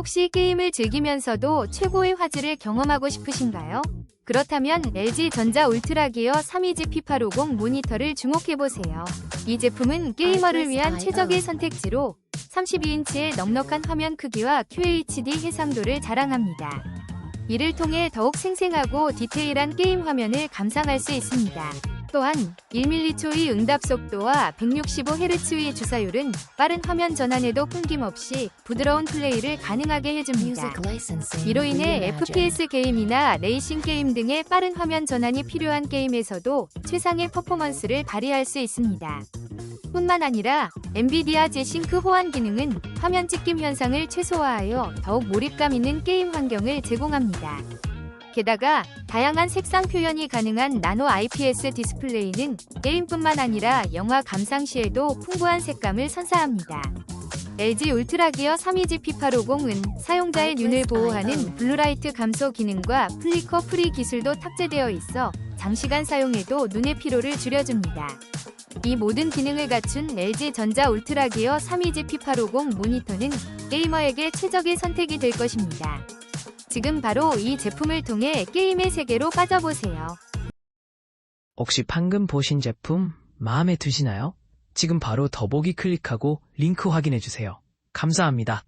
혹시 게임을 즐기면서도 최고의 화질을 경험하고 싶으신가요? 그렇다면 LG전자 울트라 기어 32G P850 모니터를 주목해보세요. 이 제품은 게이머를 위한 최적의 선택지로 32인치의 넉넉한 화면 크기와 QHD 해상도를 자랑합니다. 이를 통해 더욱 생생하고 디테일한 게임 화면을 감상할 수 있습니다. 또한 1mH의 응답 속도와 165Hz의 주사율은 빠른 화면 전환에도 끊김없이 부드러운 플레이를 가능하게 해줍니다. 이로 인해 FPS 게임이나 레이싱 게임 등의 빠른 화면 전환이 필요한 게임에서도 최상의 퍼포먼스를 발휘할 수 있습니다. 뿐만 아니라 엔비디아 G싱크 호환 기능은 화면 찍힘 현상을 최소화하여 더욱 몰입감 있는 게임 환경을 제공합니다. 게다가 다양한 색상 표현이 가능한 나노 IPS 디스플레이는 게임뿐만 아니라 영화 감상 시에도 풍부한 색감을 선사합니다. LG 울트라기어 32G P850은 사용자의 눈을 보호하는 블루라이트 감소 기능과 플리커 프리 기술도 탑재되어 있어 장시간 사용해도 눈의 피로를 줄여줍니다. 이 모든 기능을 갖춘 LG 전자 울트라기어 32G P850 모니터는 게이머에게 최적의 선택이 될 것입니다. 지금 바로 이 제품을 통해 게임의 세계로 빠져보세요. 혹시 방금 보신 제품 마음에 드시나요? 지금 바로 더보기 클릭하고 링크 확인해주세요. 감사합니다.